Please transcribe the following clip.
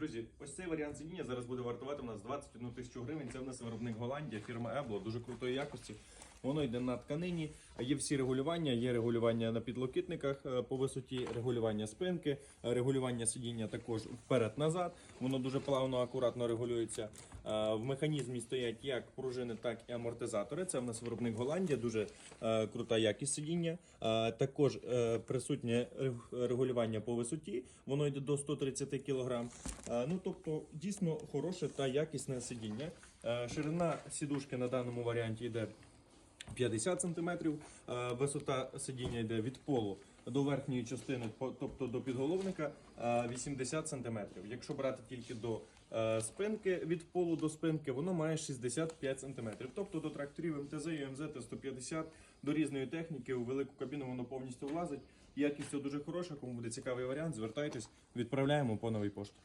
Друзі, ось цей варіант сидіння зараз буде вартувати у нас 21 тисячу гривень. Це в нас виробник Голландія, фірма Ебло, дуже крутої якості. Воно йде на тканині. Є всі регулювання. Є регулювання на підлокітниках е, по висоті, регулювання спинки, е, регулювання сидіння також вперед-назад. Воно дуже плавно, акуратно регулюється. Е, В механізмі стоять як пружини, так і амортизатори. Це в нас виробник Голландія, дуже крута якість сидіння. Також присутнє регулювання по висоті. Воно йде до 130 кг. Ну тобто дійсно хороше та якісне сидіння. Ширина сідушки на даному варіанті йде 50 см, висота сидіння йде від полу до верхньої частини, тобто до підголовника, е, 80 см. Якщо брати тільки до е, спинки, від полу до спинки, воно має 65 см. Тобто до тракторів МТЗ і МЗ Т-150, до різної техніки, у велику кабіну воно повністю влазить. Якість дуже хороша, кому буде цікавий варіант, звертайтесь, відправляємо по новій пошті.